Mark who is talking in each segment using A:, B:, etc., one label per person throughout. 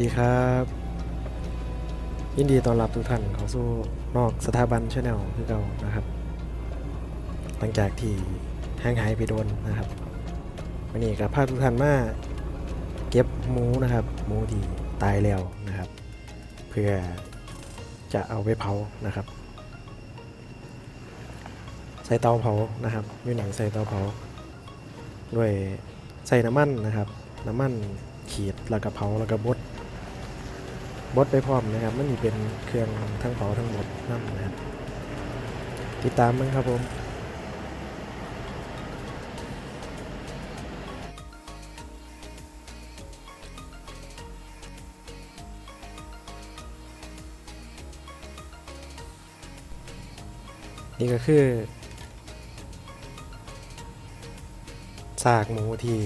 A: ดีครับ ยินดีต้อนรับทุกท่านเข้าสู่นอกสถาบันชาแนลคือเก่านะครับ หลังจากที่ห่างหายไปโดนนะครับวันนี้ก็พาทุกท่านมาเก็บหมูนะครับหมูที่ตายแล้วนะครับ เพื่อจะเอาไปเผานะครับ ใส่เตาเผานะครับอยู่หนังใส่เตาเผา ด้วยใส่น้ำมันนะครับ น้ำมันขีดแล้วก็เผาแล้วก็บด บดไปพร้อมนะครับ มันมีเป็นเครื่องทั้งเผาทั้งบดนั่นนะครับ ติดตามมั้งครับผมนี่ก็คือซากหมูที่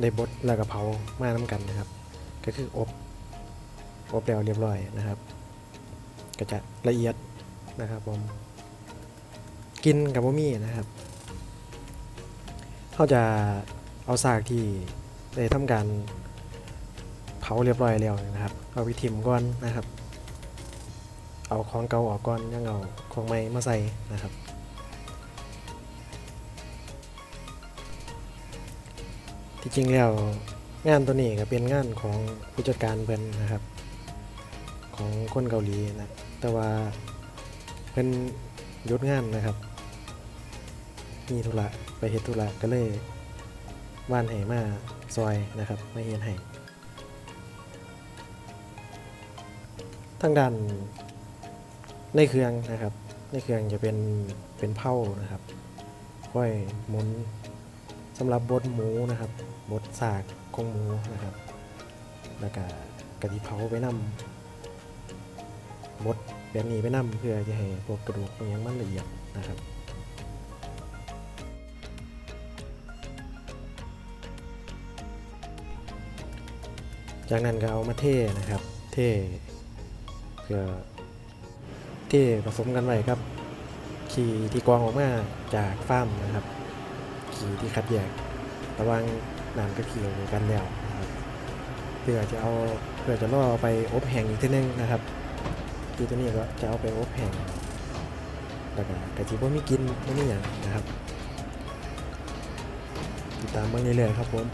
A: ได้บดแล้วก็เผามาน้ำกันนะครับ ก็คืออบ อบแล้วเรียบร้อยนะครับ ก็จะละเอียดนะครับผมกินกับบ่มี่นะครับเขาจะเอาซากที่ได้ทำการเผาเรียบร้อยแล้วนะครับ เอาไปทิมก่อนนะครับ เอาของเก่าออกก่อนยังเอาของใหม่มาใส่นะครับที่จริงแล้วงานตัวนี้ก็เป็นงานของผู้จัดการเพิ่นนะครับ ของคนเกาหลีนะ แต่ว่าเพิ่นยุดงานนะครับ มีธุระไปเฮ็ดธุระก็เลยว่านให้มาซอยนะครับมาเฮ็ดให้ทางด้านในเครื่องนะครับ ในเครื่องจะเป็นเป็นเผานะครับค่อยหมุนสำหรับบดหมูนะครับบดสากของหมูนะครับ แล้วก็กะทิเผาไปนำ บดแบบนี้ไปนำเพื่อจะให้พวกกระดูกพวกหยังมันละเอียดนะครับจากนั้นก็เอามาเทนะครับ เทเพื่อเทผสมกันไว้ครับ ขี่ที่กรองออกมาจากฟาร์มนะครับ ขี่ที่คัดแยกระว่างน้ำกับขี่กกันแล้วนะครับ เพื่อจะเอาเพื่อจะล่อไปอบแห้งอีกทีนึงนะครับ ขี่ตัวนี้ก็จะเอาไปอบแห้งแล้วก็กะทิว่ามีกินไม่มีอย่างนะครับ ติดตามเบื้องเรื่อยๆครับผม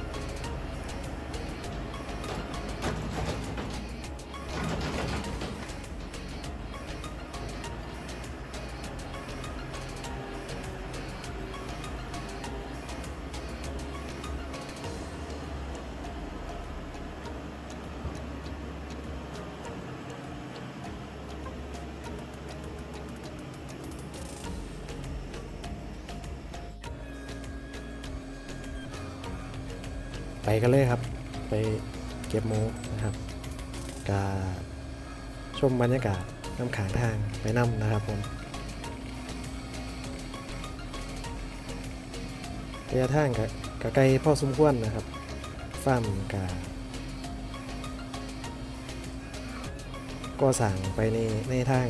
A: ไปกันเลยครับ ไปเก็บหมูนะครับกาชมบรรยากาศน้ำขางทางไปน้ำนะครับผมระยะทางกับกไกลพอสมควรนะครับฟาร์มกาก็สั่งไปในในทาง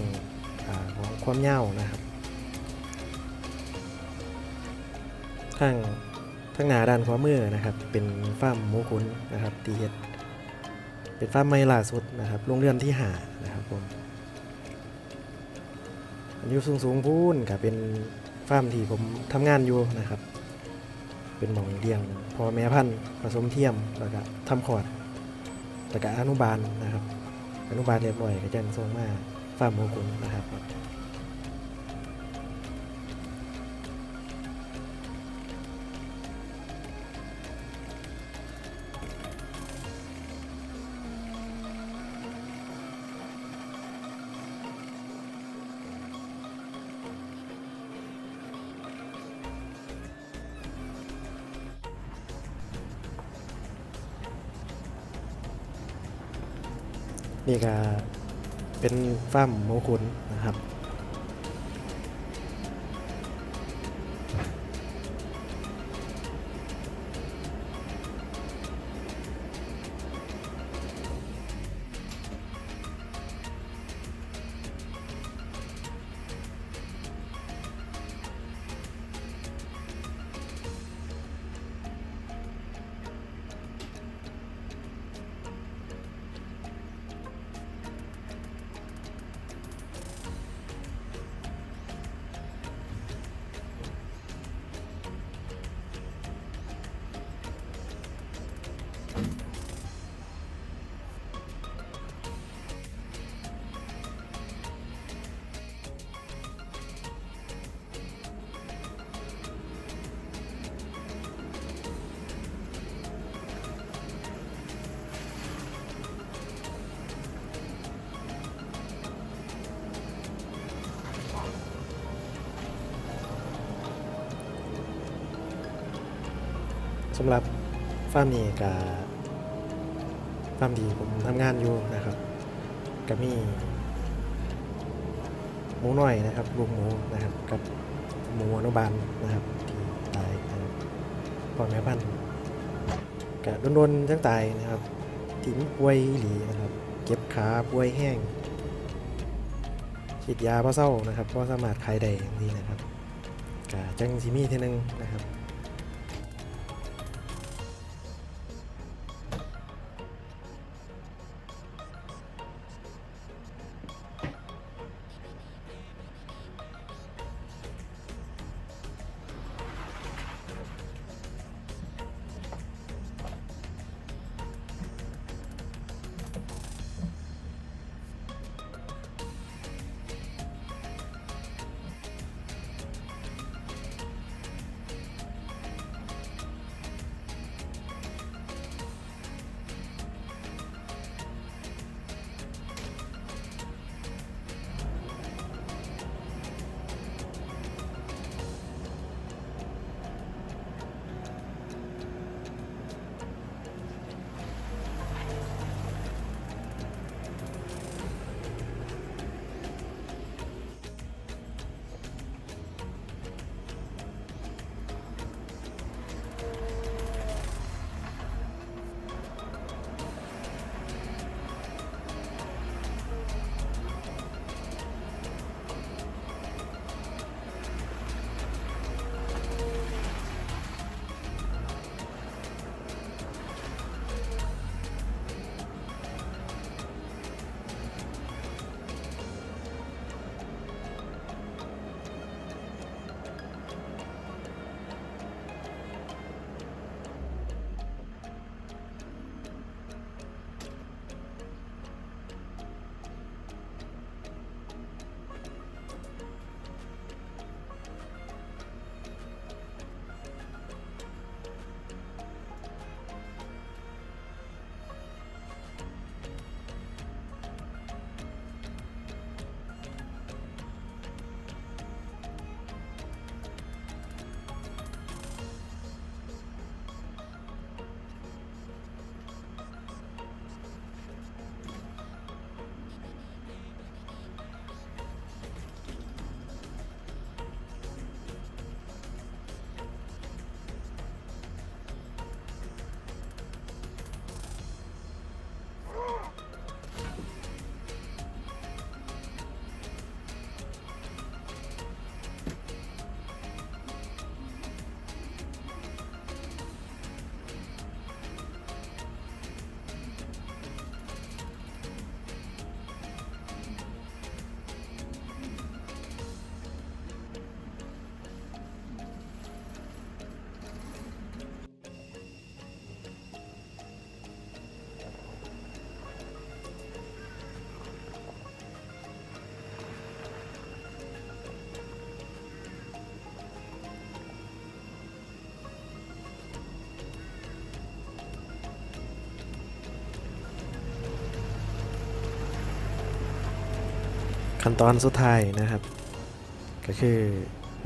A: อของความยานะครับทาง ทางหน้าด้านขวามือนะครับ เป็นฟาร์มหมูขุนนะครับตีเฮ็ดเป็นฟาร์มใหม่ล่าสุดนะครับโรงเรือนที่หานะครับผมอันนี้สูงสูงพูนกับเป็นฟาร์มที่ผมทำงานอยู่นะครับ เป็นหมองเลี้ยงพอแม่พันธุ์ผสมเทียมแล้วก็ทำขอดแล้วก็อนุบาลนะครับ อนุบาลเรียบร้อยก็จังส่งมาฟาร์มหมูขุนนะครับ นี่ก็เป็นฟ้ามโมคุณนะครับ สำหรับฟาร์มนี้กับฟาร์มที่ผมทำงานอยู่นะครับก็มีหมูหน้อยนะครับลูกหมูนะครับกับหมูอนุบาลนะครับที่ตายนะครับพ่อแม่พันธุ์ก็โดนๆจังตายนะครับที่นป่วยหลีนะครับเจ็บขาป่วยแห้งฉีดยาเพราะเศร้านะครับเพราะสามารถขายได้อย่างนี้นะครับก็จังซิมีเท่านึงนะครับ ขั้นตอนสุดท้ายนะครับ ก็คือ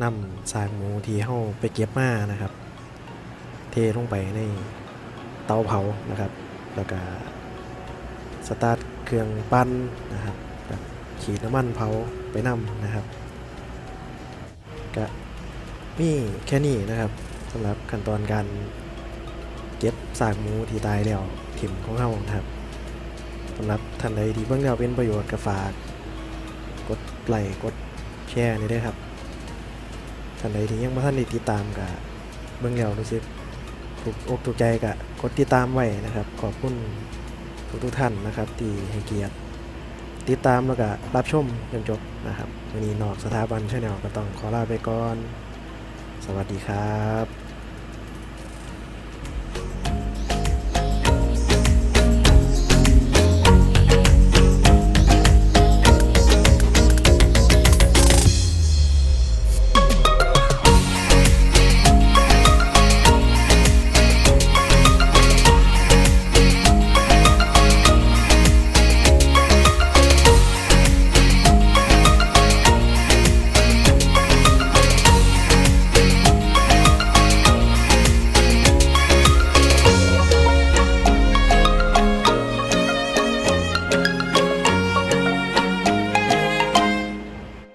A: นำสากหมูที่เฮาไปเก็บมานะครับ เทลงไปในเตาเผานะครับ แล้วก็สตาร์ทเครื่องปั้นนะครับขีดน้ำมันเผาไปนำนะครับก็มีแค่นี้นะครับสำหรับขั้นตอนการเก็บสากหมูที่ตายแล้วถิ่มของเฮานะครับสำหรับท่านใดที่เบิ่งแล้วเป็นประโยชน์ก็ฝาก กดไลค์กดแชร์นี่ด้วยครับท่านใดที่ยังไม่ทันได้ติดตามกะเบื้องแล้วรู้สึกถูกอกถูกใจกะกดติดตามไว้นะครับ ขอบคุณทุกทุกท่านนะครับ ที่ให้เกียรติติดตามแล้วก็รับชมจนจบนะครับวันนี้นอกสถาบันชาแนลก็ต้องขอลาไปก่อน สวัสดีครับ